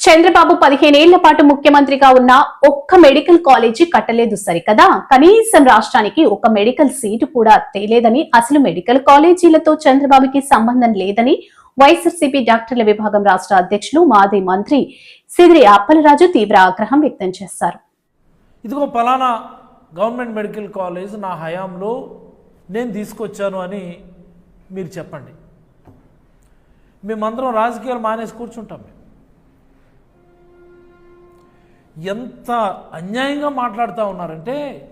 చంద్రబాబు పదిహేనేళ్ళ పాటు ముఖ్యమంత్రిగా ఉన్న ఒక్క మెడికల్ కాలేజీ కట్టలేదు సరికదా? కనీసం రాష్ట్రానికి ఒక మెడికల్ సీటు కూడా తేలేదని అసలు మెడికల్ కాలేజీలతో చంద్రబాబుకి సంబంధం లేదని వైఎస్ఆర్సీపీ డాక్టర్ల విభాగం రాష్ట్ర అధ్యక్షులు మాజీ మంత్రి సిదిరి అప్పలరాజు తీవ్ర ఆగ్రహం వ్యక్తం చేశారు. ఇదిగో పలానా గవర్నమెంట్ మెడికల్ కాలేజ్ నా హయాంలో నేను తీసుకొచ్చాను అని మీరు చెప్పండి. మేమందరం రాజకీయాలు మానేసి కూర్చుంటాం మేము. ఎంత అన్యాయంగా మాట్లాడుతూ ఉన్నారంటే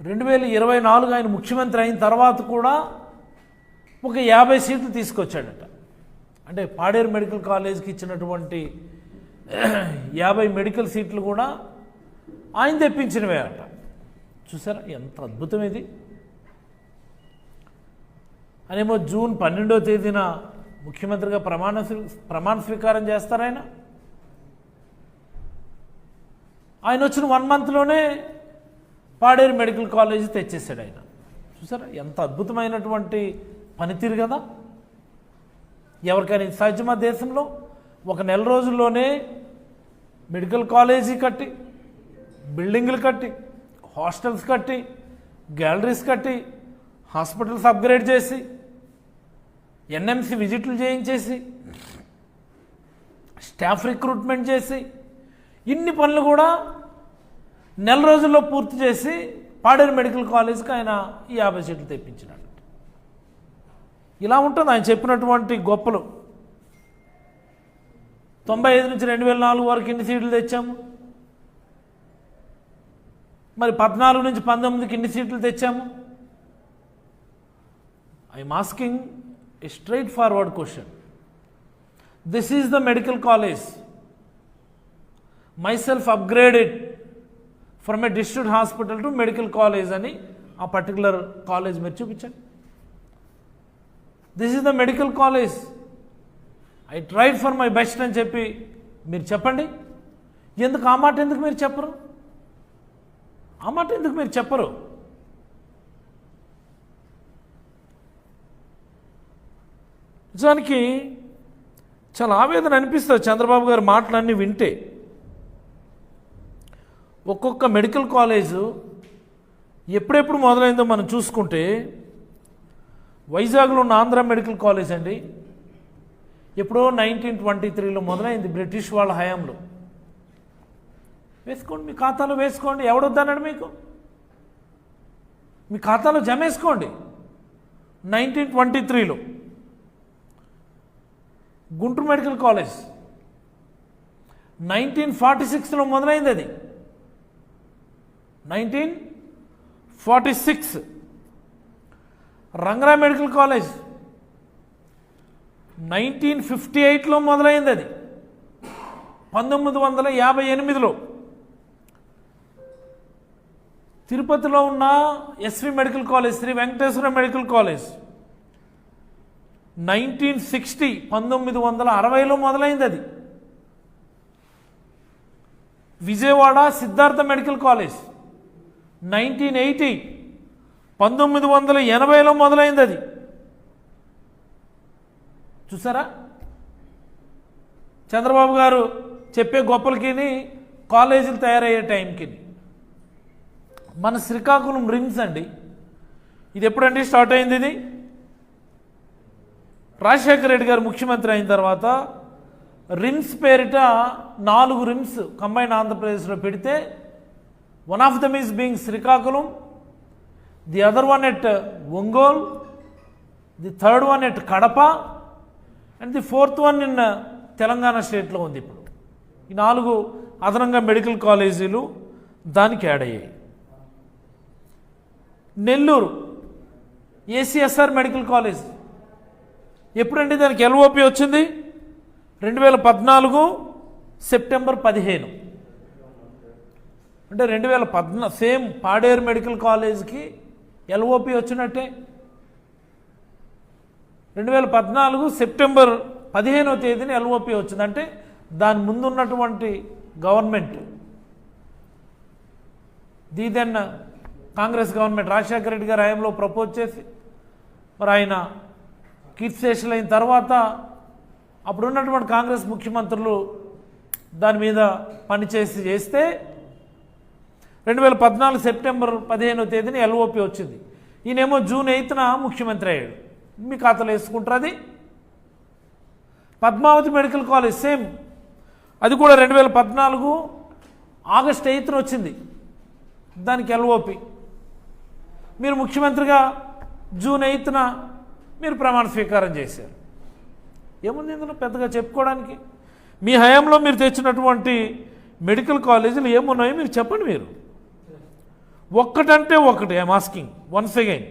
రెండు వేల ఇరవై నాలుగు ఆయన ముఖ్యమంత్రి అయిన తర్వాత కూడా ఒక యాభై సీట్లు తీసుకొచ్చాడట. అంటే పాడేరు మెడికల్ కాలేజ్కి ఇచ్చినటువంటి యాభై మెడికల్ సీట్లు కూడా ఆయన తెప్పించినవే అట. చూసారా ఎంత అద్భుతం ఇది. అనేమో జూన్ పన్నెండో తేదీన ముఖ్యమంత్రిగా ప్రమాణ స్వీ- ప్రమాణ స్వీకారం చేస్తారాయన? ఆయన వచ్చిన వన్ మంత్లోనే పాడేరు మెడికల్ కాలేజ్ తెచ్చేసాడు ఆయన. చూసారా? ఎంత అద్భుతమైనటువంటి పనితీరు కదా? ఎవరికైనా సాధ్యమా దేశంలో? ఒక నెల రోజుల్లోనే మెడికల్ కాలేజీ కట్టి బిల్డింగ్లు కట్టి హాస్టల్స్ కట్టి గ్యాలరీస్ కట్టి హాస్పిటల్స్ అప్గ్రేడ్ చేసి ఎన్ఎంసి విజిట్లు చేయించేసి స్టాఫ్ రిక్రూట్మెంట్ చేసి ఇన్ని పనులు కూడా నెల రోజుల్లో పూర్తి చేసి పాడేరు మెడికల్ కాలేజ్కి ఆయన ఈ యాభై సీట్లు తెప్పించినాడు. ఇలా ఉంటుంది ఆయన చెప్పినటువంటి గొప్పలు. తొంభై ఐదు నుంచి రెండు వేల నాలుగు వరకు ఇన్ని సీట్లు తెచ్చాము. మరి పద్నాలుగు నుంచి పంతొమ్మిదికి ఎన్ని సీట్లు తెచ్చాము. I'm asking a straightforward question this is the medical college myself upgraded from a district hospital to medical college అని ఆ పర్టికులర్ కాలేజ్ మీరు చూపించండి. This is the medical college I tried for my best అని చెప్పి మీరు చెప్పండి. ఎందుకు? ఆ మాట ఎందుకు మీరు చెప్పరు? ఆ మాట ఎందుకు మీరు చెప్పరు? నిజానికి చాలా ఆవేదన అనిపిస్తుంది. చంద్రబాబు గారి మాటలన్నీ వింటే ఒక్కొక్క మెడికల్ కాలేజు ఎప్పుడెప్పుడు మొదలైందో మనం చూసుకుంటే వైజాగ్లో ఉన్న ఆంధ్ర మెడికల్ కాలేజ్ అండి. ఎప్పుడో నైన్టీన్ ట్వంటీ త్రీలో మొదలైంది బ్రిటిష్ వాళ్ళ హయాంలో. వేసుకోండి మీ ఖాతాలో వేసుకోండి. ఎవడొద్దన్నాడు మీకు? మీ ఖాతాలో జమ వేసుకోండి నైన్టీన్ ట్వంటీ త్రీలో. Guntur medical college. Nineteen forty సిక్స్లో మొదలైంది అది. Nineteen forty six. Rangaraya medical college. Nineteen fifty ఎయిట్లో మొదలైంది అది. పంతొమ్మిది వందల యాభై ఎనిమిదిలో. తిరుపతిలో ఉన్న SV medical college Sri Venkateswara medical college. Nineteen sixty పంతొమ్మిది వందల అరవైలో మొదలైంది అది. Vijayawada Siddhartha medical college. Nineteen eighty. పంతొమ్మిది వందల ఎనభైలో మొదలైంది అది. చూసారా? చంద్రబాబు గారు చెప్పే గొప్పలకి కాలేజీలు తయారయ్యే టైంకి మన శ్రీకాకుళం రిమ్స్ అండి. ఇది ఎప్పుడండి స్టార్ట్ అయింది ఇది? రాజశేఖర రెడ్డి గారు ముఖ్యమంత్రి అయిన తర్వాత రిమ్స్ పేరిట నాలుగు రిమ్స్ కంబైన్ ఆంధ్రప్రదేశ్లో పెడితే one of them is being Srikakulam the other one at Ongole the third one at Kadapa and the fourth one నిన్న తెలంగాణ స్టేట్లో ఉంది ఇప్పుడు ఈ నాలుగు అదనంగా మెడికల్ కాలేజీలు దానికి యాడ్ అయ్యాయి. నెల్లూరు ఏసీఎస్ఆర్ మెడికల్ కాలేజ్ ఎప్పుడండి దానికి ఎల్ఓపి వచ్చింది? రెండు వేల పద్నాలుగు సెప్టెంబర్ పదిహేను. అంటే రెండు వేల పద్నా సేమ్ పాడేరు మెడికల్ కాలేజ్కి ఎల్ఓపి వచ్చినట్టే. రెండు వేల పద్నాలుగు సెప్టెంబర్ పదిహేనవ తేదీన ఎల్ఓపి వచ్చింది. అంటే దాని ముందున్నటువంటి గవర్నమెంట్ దీదెన్న కాంగ్రెస్ గవర్నమెంట్ రాజశేఖర రెడ్డి గారు హయాంలో ప్రపోజ్ చేసి మరి ఆయన కీర్తిశేషులు అయిన తర్వాత అప్పుడు ఉన్నటువంటి కాంగ్రెస్ ముఖ్యమంత్రులు దాని మీద పనిచేసి చేస్తే రెండు వేల పద్నాలుగు సెప్టెంబర్ పదిహేనవ తేదీన ఎల్ఓపి వచ్చింది. ఈయనేమో జూన్ ఎయిత్న ముఖ్యమంత్రి అయ్యాడు. మీ ఖాతాలో వేసుకుంటారు అది? Padmavati medical college same. అది కూడా రెండు వేల పద్నాలుగు ఆగస్ట్ ఎయిత్న వచ్చింది. దానికి ఎల్ఓపి. మీరు ముఖ్యమంత్రిగా జూన్ ఎయిత్న మీరు ప్రమాణ స్వీకారం చేశారు. ఏముంది ఇందులో పెద్దగా చెప్పుకోవడానికి? మీ హయాంలో మీరు తెచ్చినటువంటి మెడికల్ కాలేజీలు ఏమున్నాయో మీరు చెప్పండి మీరు. ఒక్కటంటే ఒకటి ఐఎమ్ ఆస్కింగ్ వన్స్ అగైన్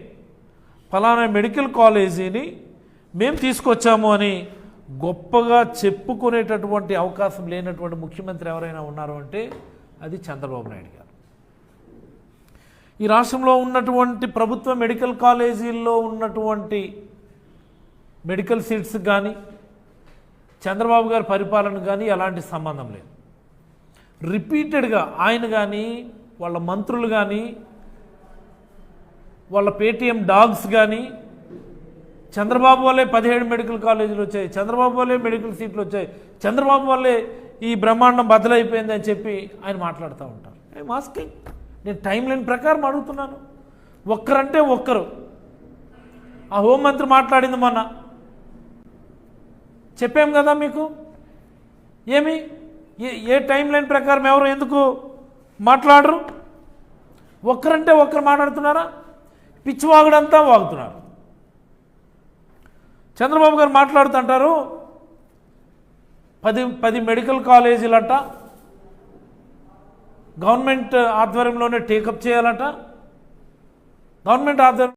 ఫలానా మెడికల్ కాలేజీని మేము తీసుకొచ్చాము అని గొప్పగా చెప్పుకునేటటువంటి అవకాశం లేనటువంటి ముఖ్యమంత్రి ఎవరైనా ఉన్నారు అంటే అది చంద్రబాబు నాయుడు గారు. ఈ రాష్ట్రంలో ఉన్నటువంటి ప్రభుత్వ మెడికల్ కాలేజీల్లో ఉన్నటువంటి మెడికల్ సీట్స్ కానీ చంద్రబాబు గారి పరిపాలన కానీ ఎలాంటి సంబంధం లేదు. రిపీటెడ్గా ఆయన కానీ వాళ్ళ మంత్రులు కానీ వాళ్ళ పేటీఎం డాగ్స్ కానీ చంద్రబాబు వల్లే పదిహేడు మెడికల్ కాలేజీలు వచ్చాయి చంద్రబాబు వల్లే మెడికల్ సీట్లు వచ్చాయి చంద్రబాబు వల్లే ఈ బ్రహ్మాండం బదులైపోయింది అని చెప్పి ఆయన మాట్లాడుతూ ఉంటారు. ఏ మాస్కింగ్ నేను టైం లైన్ ప్రకారం అడుగుతున్నాను. ఒక్కరంటే ఒక్కరు. ఆ హోంమంత్రి మాట్లాడింది మొన్న. చెప్పాం కదా మీకు? ఏమి? ఏ ఏ టైం లైన్ ప్రకారం ఎవరు ఎందుకు మాట్లాడరు. ఒక్కరంటే ఒక్కరు మాట్లాడుతున్నారా? పిచ్చివాగుడంతా వాగుతున్నారు. చంద్రబాబు గారు మాట్లాడుతుంటారు పది పది మెడికల్ కాలేజీలట గవర్నమెంట్ ఆధ్వర్యంలోనే టేకప్ చేయాలట గవర్నమెంట్ ఆధ్వర్యం